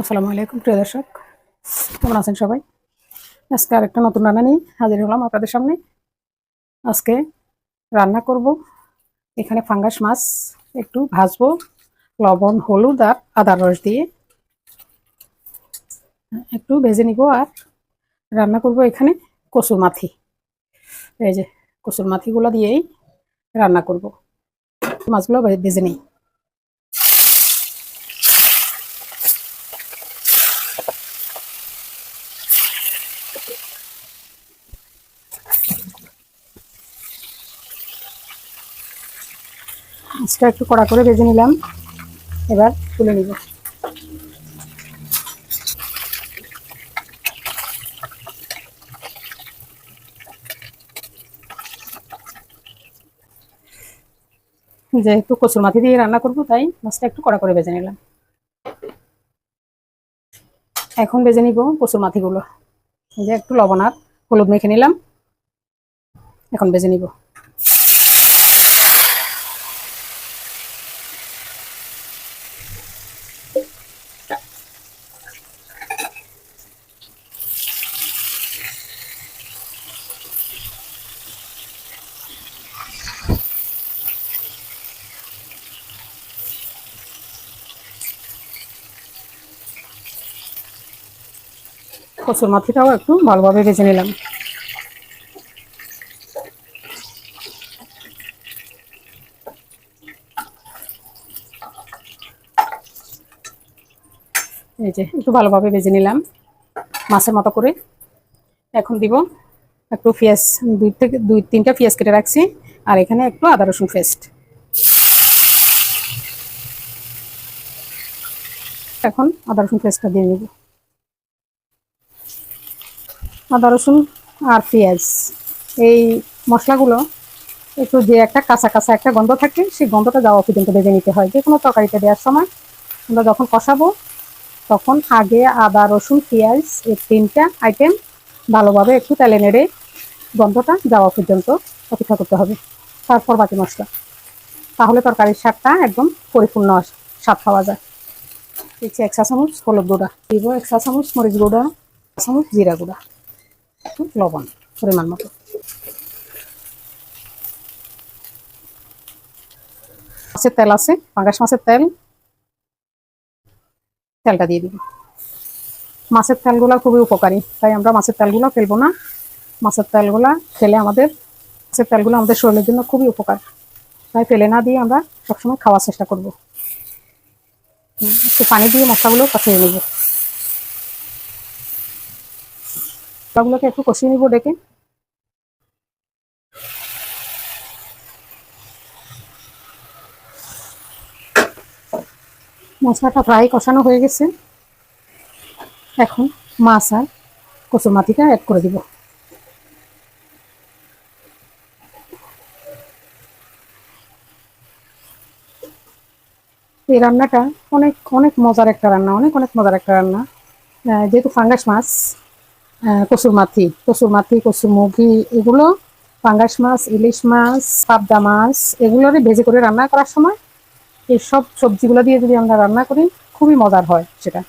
আসসালামু আলাইকুম, প্রিয় দর্শক। কেমন আছেন সবাই? আজকে আরেকটা নতুন রান্না নিয়ে হাজির হলাম আপনাদের সামনে। আজকে রান্না করব। এখানে ফাঙ্গাস মাছ একটু ভাজবো, লবণ, হলুদ আর আদার রস দিয়ে। একটু ভেজে নিব আর রান্না করব এখানে কসুর মাথি। এই যে কসুর মাথিগুলো দিয়েই রান্না করব। মাছগুলো ভেজে নিই। মাছটা একটু কড়া করে ভেজে নিলাম। এবার তুলে নিব। যেহেতু কচুর মাথি দিয়ে রান্না করব, তাই মাছটা একটু কড়া করে ভেজে নিলাম। এখন ভেজে নিব কচুর মাথিগুলো যে একটু লবণ আর হলুদ মেখে নিলাম। এখন ভেজে নিব। কচুর মাথিটাও একটু ভালোভাবে ভেজে নিলাম। এই যে, একটু ভালোভাবে ভেজে নিলাম মাছের মতো করে। এখন দিব একটু পেঁয়াজ, দুই থেকে দুই, তিনটা পেঁয়াজ কেটে রাখছি, আর এখানে একটু আদা রসুন পেস্ট। এখন আদা রসুন পেস্টটা দিয়ে নেব। আদা, রসুন আর পেঁয়াজ। এই মশলাগুলো একটু যে একটা কাঁচা কাঁচা একটা গন্ধ থাকে, সেই গন্ধটা যাওয়া পর্যন্ত ভেজে নিতে হয়। যে কোনো তরকারিতে দেওয়ার সময় আমরা যখন কষাবো, তখন আগে আদা, রসুন, পেঁয়াজ এই তিনটা আইটেম ভালোভাবে একটু তেলে নেড়ে গন্ধটা যাওয়া পর্যন্ত অপেক্ষা করতে হবে। তারপর বাকি মশলা। তাহলে তরকারির স্বাদটা একদম পরিপূর্ণ স্বাদ পাওয়া যায়। দিচ্ছি এক চা চামচ হলুদ গুঁড়া। দিব এক চা চামচ মরিচ গুঁড়া চামচ জিরা গুঁড়া। লবণ, পরিমাণ মতো। মাছের তেল আছে, পাঙ্গাস মাছের তেল। তেলটা দিয়ে দিব। মাছের তেলগুলো খুবই উপকারী, তাই আমরা মাছের তেলগুলো ফেলব না। মাছের তেলগুলা খেলে আমাদের, মাছের তেলগুলো আমাদের শরীরের জন্য খুবই উপকার। তাই ফেলে না দিয়ে আমরা সবসময় খাওয়ার চেষ্টা করব। একটু পানি দিয়ে মশলাগুলো কষিয়ে নেব। মশলাগুলোকে একটু কষিয়ে নিব ডেকে মশলাটা প্রায় কষানো হয়ে গেছে। এখন মাছ আর কচুর মাটিটা অ্যাড করে দিব। এই রান্নাটা অনেক অনেক মজার একটা রান্না, অনেক অনেক মজার একটা রান্না। যেহেতু ফাঙ্গাস মাছ কচুর মাথি কচুর মাথি মুগি এগুলো ফাঙ্গাস মাছ, ইলিশ মাছ, পাবদা মাছ এগুলোরে ভেজে করে রান্না করার সময় এই সব সবজিগুলো দিয়ে যদি আমরা রান্না করি, খুবই মজার হয় সেটা।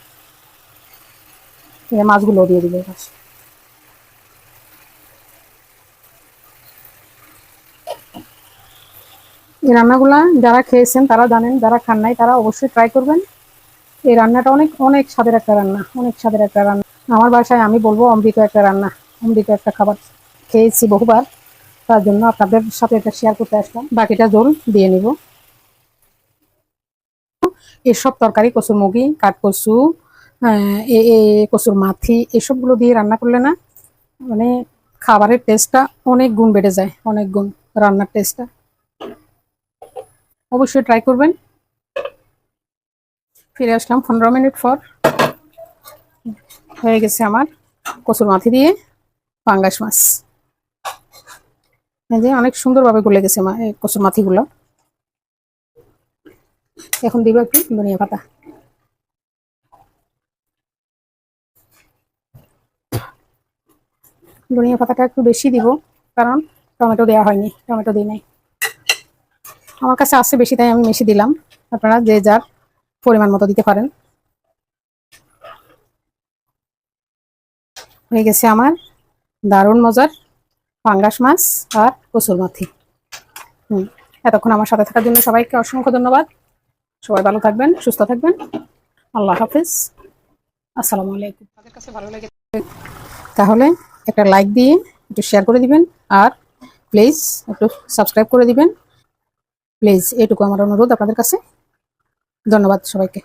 মাছগুলো দিয়ে দিলে। এই রান্নাগুলা যারা খেয়েছেন, তারা জানেন, যারা খান নাই, তারা অবশ্যই ট্রাই করবেন। এই রান্নাটা অনেক অনেক স্বাদের একটা রান্না, অনেক স্বাদের একটা রান্না। আমার বাসায় আমি বলব, অমৃত একটা রান্না, অমৃত একটা খাবার খেয়েছি বহুবার। তার জন্য আপনাদের সাথে এটা শেয়ার করতে আসলাম। বাকিটা জল দিয়ে নিব। এসব তরকারি, কচুর মুগি, কাঠকচু কচুর মাথি, এসবগুলো দিয়ে রান্না করলে না মানে খাবারের টেস্টটা অনেক গুণ বেড়ে যায়, অনেক গুণ রান্নার টেস্টটা অবশ্যই ট্রাই করবেন। ফিরে আসলাম পনেরো মিনিট পর। হয়ে গেছে আমার কচুর মাথি দিয়ে পাঙ্গাস মাছ। এই যে অনেক সুন্দরভাবে গলে গেছে কচুর মাথিগুলো। এখন দিব একটু ধনিয়া পাতা। ধনিয়া পাতাটা একটু বেশি দিব, কারণ টমেটো দেওয়া হয়নি, টমেটো দিই নাই। আমার কাছে আছে বেশি, তাই আমি বেশি দিলাম। আপনারা যে যার পরিমাণ মতো দিতে পারেন। হয়ে গেছে আমার দারুণ মজার পাঙ্গাস মাছ আর কসুর মাথি। হুম এতক্ষণ আমার সাথে থাকার জন্য সবাইকে অসংখ্য ধন্যবাদ। সবাই ভালো থাকবেন সুস্থ থাকবেন। আল্লাহ হাফিজ। আসসালামু আলাইকুম। তাদের কাছে ভালো লেগে তাহলে একটা লাইক দিয়ে একটু শেয়ার করে দিবেন আর প্লিজ একটু সাবস্ক্রাইব করে দিবেন। প্লিজ এটুকু আমার অনুরোধ আপনাদের কাছে। ধন্যবাদ সবাইকে।